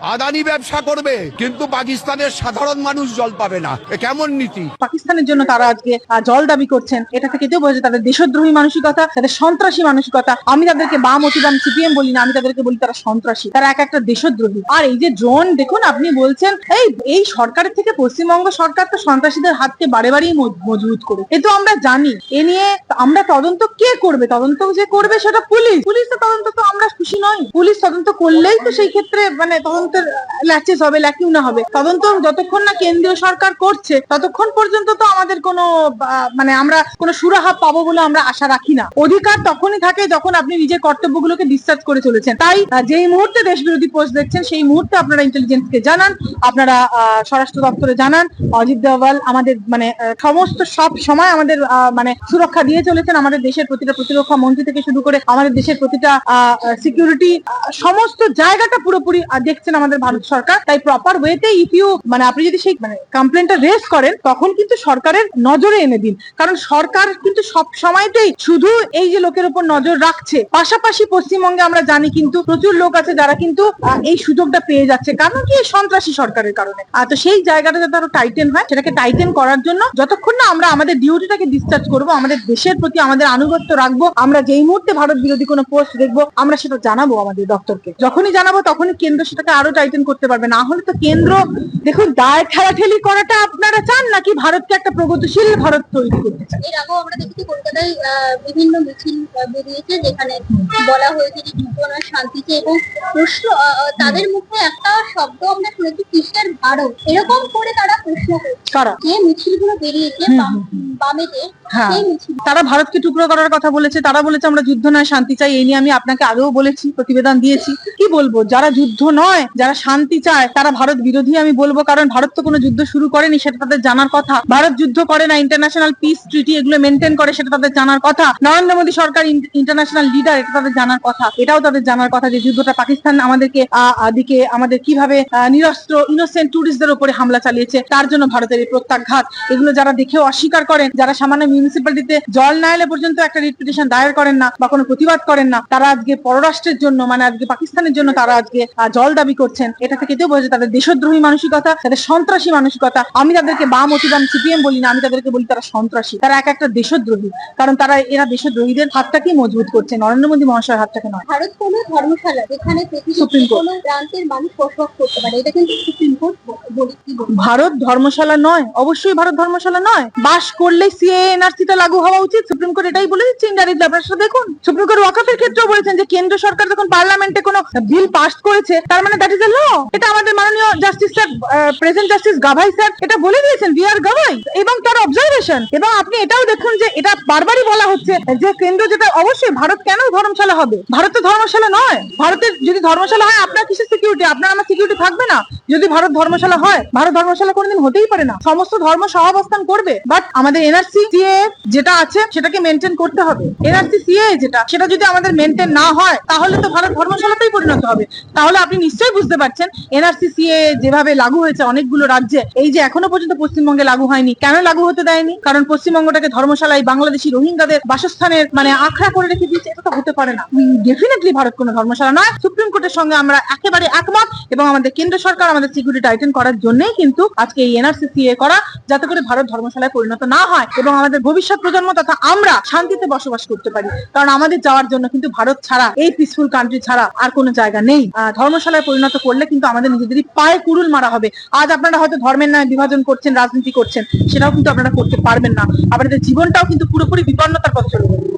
আদানি ব্যবসা করবে, কিন্তু পাকিস্তানের সাধারণ মানুষ জল পাবে না। কেমন নীতি? পাকিস্তানের জন্য তারা আজকে জল দাবি করছেন। এটা থেকে কেউ বোঝে তাদের দেশদ্রোহী মানসিকতা, তাদের সন্ত্রাসী মানসিকতা, আমি তাদেরকে বাম অতিবাম সিপিএম বলি না, আমি তাদেরকে বলি তারা সন্ত্রাসী। তারা এক একটা দেশদ্রোহী। আর এই যে ড্রোন, দেখুন আপনি বলছেন, এই এই সরকারের থেকে পশ্চিমবঙ্গ সরকার তো সন্ত্রাসীদের হাতকে বারে বারেই মজ- মজবুত করে। এ তো আমরা জানি। এ নিয়ে আমরা তদন্ত কে করবে? তদন্ত যে করবে সেটা পুলিশ। পুলিশ তো তদন্ত তো আমরা খুশি নই। পুলিশ তদন্ত করলেই তো সেই ক্ষেত্রে মানে তদন্তের ল্যাচেস হবে হবে। তদন্ত যতক্ষণ না কেন্দ্রীয় সরকার করছে ততক্ষণ পর্যন্ত তো আমাদের মানে আমরা সুরাহা পাবো বলে আমরা আশা রাখি না। অধিকার তখনই থাকে যখন আপনি নিজের কর্তব্যগুলোকে ডিসচার্জ করে চলেছেন। তাই যেই মুহূর্তে দেশ বিরোধী পোস্ট দেখছেন সেই মুহূর্তে আপনারা ইন্টেলিজেন্সকে জানান আপনারা স্বরাষ্ট্র দপ্তরে জানান অজিত দেওয়াল আমাদের মানে সমস্ত সব সময় আমাদের মানে সুরক্ষা দিয়ে চলেছেন। আমাদের দেশের প্রতিটা প্রতিরক্ষা মন্ত্রী থেকে শুরু করে আমাদের দেশের প্রতিটা সিকিউরিটি সমস্ত জায়গাটা পুরোপুরি আহ, দেখছেন আমাদের ভারত সরকার, তাই প্রপার ওয়েতে ইফ ইউ মানে আপনি যদি সেই মানে কমপ্লেনটা রেজ করেন, তখন কিন্তু সরকারের নজরে এনে দিন। কারণ সরকার কিন্তু সব সময়তেই শুধু এই যে লোকের উপর নজর রাখছে, পাশাপাশি পশ্চিমবঙ্গে আমরা জানি কিন্তু প্রচুর লোক আছে যারা কিন্তু এই সুযোগটা পেয়ে যাচ্ছে। কারণ কি? সন্ত্রাসী সরকারের কারণে। আর তো সেই জায়গাটা যাতে আরও টাইটেন হয়, সেটাকে টাইটেন করার জন্য যতক্ষণ না আমরা আমাদের ডিউটিটাকে ডিসচার্জ করব, আমাদের দেশের প্রতি আমাদের আনুগত্য রাখব, আমরা যেই মুহূর্তে ভারত বিরোধী কোনো পোস্ট দেখব, আমরা সেটা জানাব আমাদের দপ্তরকে। যখনই জানাব তখনই কেন্দ্র সেটাকে আরও টাইটেন করতে পারবে। না হলে তো কেন্দ্র দেখুন দায় ঠেলাঠেলি করাটা আপনারা চান নাকি ভারতকে একটা প্রগতিশীল ভারত তৈরি করতে চান? এর আগেও আমরা দেখেছি কলকাতায় বিভিন্ন মিছিল বেরিয়েছে যেখানে বলা হয়েছে যে যুদ্ধ নয় শান্তিতে এবং প্রশ্ন তাদের মুখে একটা শব্দ আমরা শুনেছি কিসের ভারত? এরকম করে তারা প্রশ্ন করছে। কারা? যে মিছিলগুলো বেরিয়েছে বামেদের হ্যাঁ। তারা ভারতকে টুকরো করার কথা বলেছে তারা বলেছে আমরা যুদ্ধ নয় শান্তি চাই এই নিয়ে আমি আপনাকে আগেও বলেছি প্রতিবেদন দিয়েছি। কি বলব যারা যুদ্ধ নয় যারা শান্তি চায় তারা ভারত বিরোধী আমি বলব কারণ ভারত তো কোনো যুদ্ধ শুরু করেনি সেটা তাদের জানার কথা। ভারত যুদ্ধ করে না ইন্টারন্যাশনাল পিস ট্রিটি এগুলো মেনটেন করে সেটা তাদের জানার কথা। নরেন্দ্র মোদী সরকার ইন্টারন্যাশনাল লিডার এটা তাদের জানার কথা। এটাও তাদের জানার কথা যে যুদ্ধটা পাকিস্তান আমাদেরকে আহ, আহ, দিকে আমাদের কীভাবে নিরস্ত্র ইনোসেন্ট টুরিস্টদের উপরে হামলা চালিয়েছে তার জন্য ভারতের এই প্রত্যাঘাত। এগুলো যারা দেখেও অস্বীকার করেন যারা সামান্য মিউনিসিপ্যালিটিতে জল না এলে পর্যন্ত একটা রিট পিটিশন দায়ের করেন না বা কোনো প্রতিবাদ করেন না তারা আজকে পররাষ্ট্রের জন্য মানে আজকে পাকিস্তানের জন্য তারা আজকে জল দাবি করছেন। এটা থেকে কেউ বোঝে তাদের দেশদ্রোহী মানসিকতা তাদের সন্ত্রাসী মানসিকতা। আমি তাদেরকে বাম অতিবাম সিপিএম বলি না আমি তাদেরকে বলি তারা সন্ত্রাসী। তারা এক একটা দেশদ্রোহী। কারণ তারা এরা দেশদ্রোহীদের হাতটাকেই মজবুত করছে নরেন্দ্র মোদী মহাশয়ের হাতটাকে নয়। ভারত কোনো ধর্মশালা যেখানে সুপ্রিম কোর্ট। প্রান্তের মানুষ বসবাস করতে পারে এটা কিন্তু সুপ্রিম কোর্ট ভারত ধর্মশালা নয় অবশ্যই ভারত ধর্মশালা নয়। বাস করলে সিএ এনআরসিটা লাগু হওয়া উচিত। সুপ্রিম কোর্ট এটাই বলে দিচ্ছে ইন্ডাইরেক্টলি আপনারা সেটা দেখুন। সুপ্রিম কোর্ট ওয়াকাফের ক্ষেত্রেও বলেছেন যে কেন্দ্র সরকার যখন পার্লামেন্টে কোনো বিল পাস করেছে, তার মানে দ্যাট ইজ এ ল এটা আমাদের মাননীয় justice sir present justice Gavai sir এটা বলে দিয়েছেন বি আর গাভাই এবং তার অবজারভেশন এবং আপনি এটাও দেখুন যে এটা বারবারই বলা হচ্ছে যে কেন্দ্র যেটা, অবশ্যই ভারত কেন ধর্মশালা হবে? ভারত তো ধর্মশালা নয়। ভারতের যদি ধর্মশালা হয়, আপনার কিসের সিকিউরিটি আপনার আমার সিকিউরিটি থাকবে না। যদি ভারত ধর্মশালা হয়, ভারত ধর্মশালা কোনোদিন হতেই পারে না। সমস্ত ধর্ম সহাবস্থান করবে বাট আমাদের এনআরসি সিএ যেটা আছে, সেটাকে মেনটেন করতে হবে। এনআরসি সিএ যেটা, সেটা যদি আমাদের মেনটেন না হয়, তাহলে তো ভারত ধর্মশালাতেই পরিণত হবে। তাহলে আপনি নিশ্চয়ই বুঝতে পারছেন এনআরসি সিএ যেভাবে লাগু হয়েছে অনেকগুলো রাজ্যে, এই যে এখনও পর্যন্ত পশ্চিমবঙ্গে লাগু হয়নি। কেন লাগু হতে দেয়নি? কারণ পশ্চিমবঙ্গটাকে ধর্মশালায় বাংলাদেশি রোহিঙ্গাদের বাসস্থানের মানে আখড়া করে রেখে দিয়েছে, এটা তো হতে পারে না। ডেফিনেটলি ভারত কোনো ধর্মশালা নয়। সুপ্রিম কোর্টের সঙ্গে আমরা একেবারে একমত, এবং আমাদের কেন্দ্র সরকার আমাদের সিকিউরিটি টাইটেন করার জন্যই কিন্তু আজকে এই এনআরসি সিএ করা, যাতে করে ভারত ধর্মশালায় পরিণত না হয় এবং আমাদের ভবিষ্যৎ প্রজন্ম তথা আমরা শান্তিতে বসবাস করতে পারি। কারণ আমাদের যাওয়ার জন্য কিন্তু ভারত ছাড়া, এই পিসফুল কান্ট্রি ছাড়া আর কোনো জায়গা নেই। ধর্মশালায় পরিণত করলে কিন্তু আমাদের নিজেদেরই পায়ে কুড়ুল মারা হবে। আজ আপনারা হয়তো ধর্মের নামে বিভাজন করছেন, রাজনীতি করছেন, সেটাও কিন্তু আপনারা করতে পারবেন না। আপনাদের জীবনটাও কিন্তু পুরোপুরি বিপন্নতার পথে চলে যাবে।